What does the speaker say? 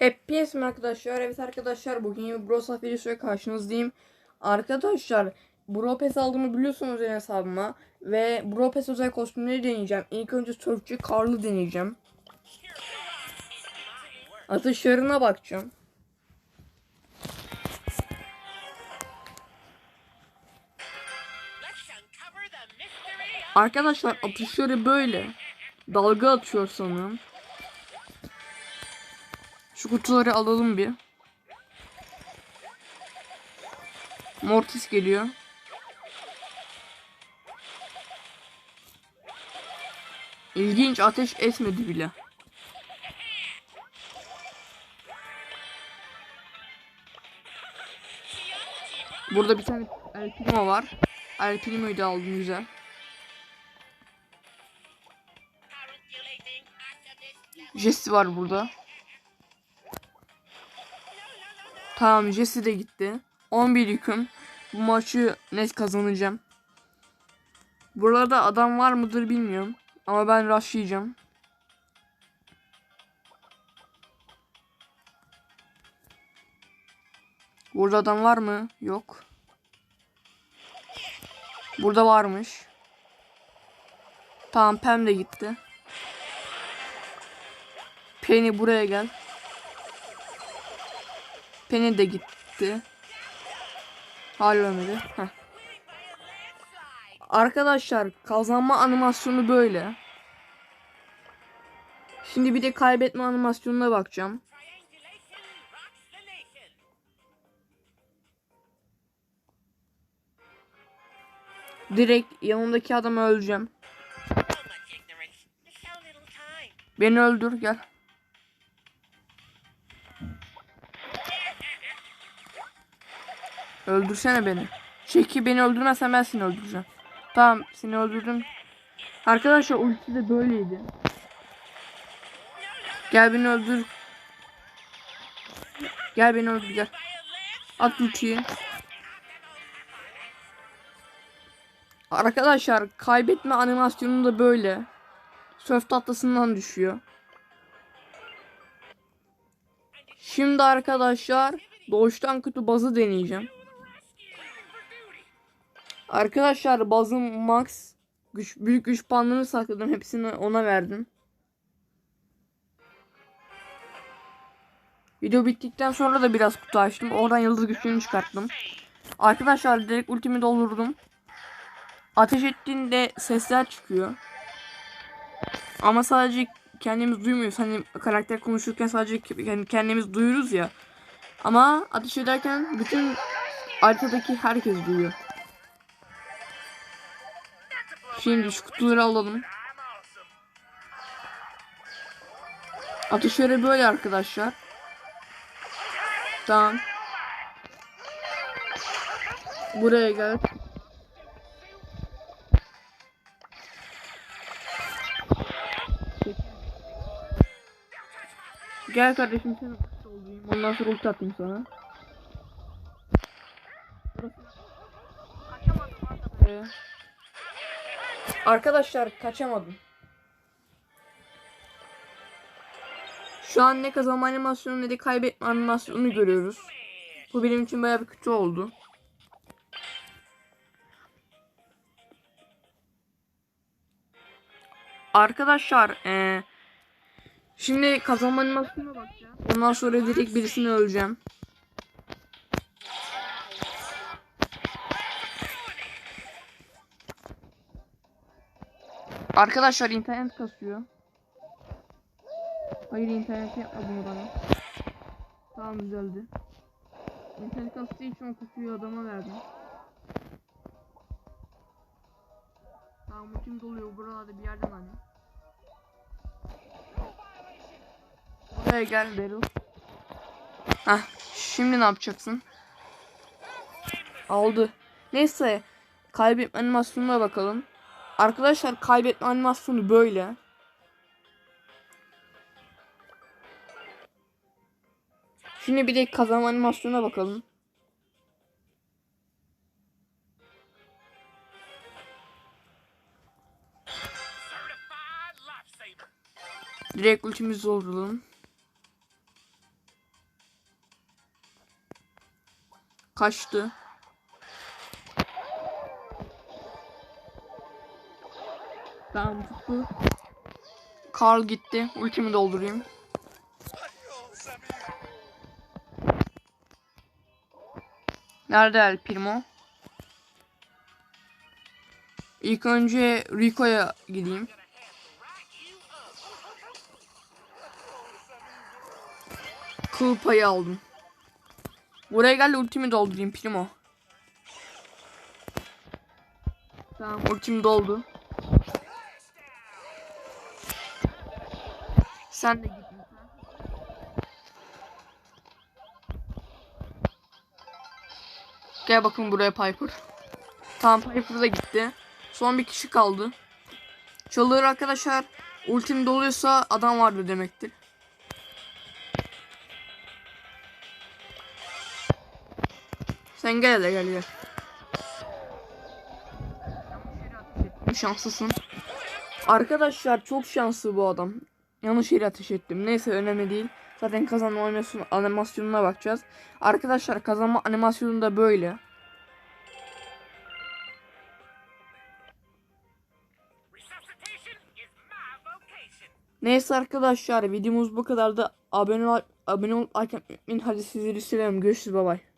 Hepiniz arkadaşlar? Evet arkadaşlar bugün bir Bro Saf videosuyla karşınızdayım. Arkadaşlar Bro Pass aldığımı biliyorsunuz benim hesabıma. Ve Bro özel kostümleri deneyeceğim. İlk önce Türkçe Karlı deneyeceğim. Atışlarına bakacağım. Arkadaşlar atışları böyle. Dalga atıyor sanırım. Şu kutuları alalım bir. Mortis geliyor. İlginç ateş etmedi bile. Burada bir tane El var. El da aldım güzel. Jesse var burada. Tamam Jesse de gitti. 11 yüküm. Bu maçı net kazanacağım. Burada adam var mıdır bilmiyorum. Ama ben rushlayacağım. Burada adam var mı? Yok. Burada varmış. Tamam Pem de gitti. Penny buraya gel. Penny de gitti. Hala ölmedi. Arkadaşlar kazanma animasyonu böyle. Şimdi bir de kaybetme animasyonuna bakacağım. Direkt yanındaki adamı öleceğim. Beni öldür gel. Öldürsene beni. Çeki beni öldürmezsen ben seni öldüreceğim. Tamam seni öldürdüm. Arkadaşlar ulti de böyleydi. Gel beni öldür. Gel beni öldür gel. At ultiyi. Arkadaşlar kaybetme animasyonu da böyle. Sörf tahtasından düşüyor. Şimdi arkadaşlar doğuştan kötü bazı deneyeceğim. Arkadaşlar bazım max güç, büyük güç puanlarını sakladım. Hepsini ona verdim. Video bittikten sonra da biraz kutu açtım. Oradan yıldız güçlerini çıkarttım. Arkadaşlar direkt ultimi doldurdum. Ateş ettiğinde sesler çıkıyor. Ama sadece kendimiz duymuyoruz. Hani karakter konuşurken sadece kendimiz duyuruz ya. Ama ateş ederken bütün haritadaki herkes duyuyor. Şimdi şu kutuları alalım. Atışları böyle arkadaşlar. Tamam. Buraya gel. Gel kardeşim sen olayım. Ondan sonra ulti atayım sana. Ee, Arkadaşlar kaçamadım. Şu an ne kazanma animasyonu ne de kaybetme animasyonunu görüyoruz. Bu benim için bayağı bir kötü oldu. Arkadaşlar eee Şimdi kazanma animasyonuna bakacağım. Ondan sonra direkt birisini öleceğim. Arkadaşlar internet kasıyor. Hayır internet yapmadım bana. Tamam düzeldi. İnternet kastığı için o kutuyu adama verdim. Tamam ultim doluyor buralarda bir yerden hani. Buraya gel Daryl. Hah şimdi ne yapacaksın? Aldı. Neyse kaybetme animasyonuna bakalım. Arkadaşlar kaybetme animasyonu böyle. Şimdi bir de kazanma animasyonuna bakalım. Direkt ultimizi dolduralım. Kaçtı. Tamam tuttu. Carl gitti. Ultimi doldurayım. Nerede El Primo? İlk önce Rico'ya gideyim. Kıl payı aldım. Buraya gel ultimi doldurayım Primo. Tamam ultim doldu. Sen de git. Gel bakın buraya Piper. Tamam Piper da gitti. Son bir kişi kaldı. Çalır arkadaşlar. Ultim doluyorsa adam vardı demektir. Sen gel hele gel gel. Şanslısın. Arkadaşlar çok şanslı bu adam. Yanlış yere ateş ettim. Neyse önemli değil. Zaten kazanma animasyon, animasyonuna bakacağız. Arkadaşlar kazanma animasyonu da böyle. Neyse arkadaşlar videomuz bu kadar da abone ol, abone ol, like hadi sizleri seviyorum. Görüşürüz bay bay.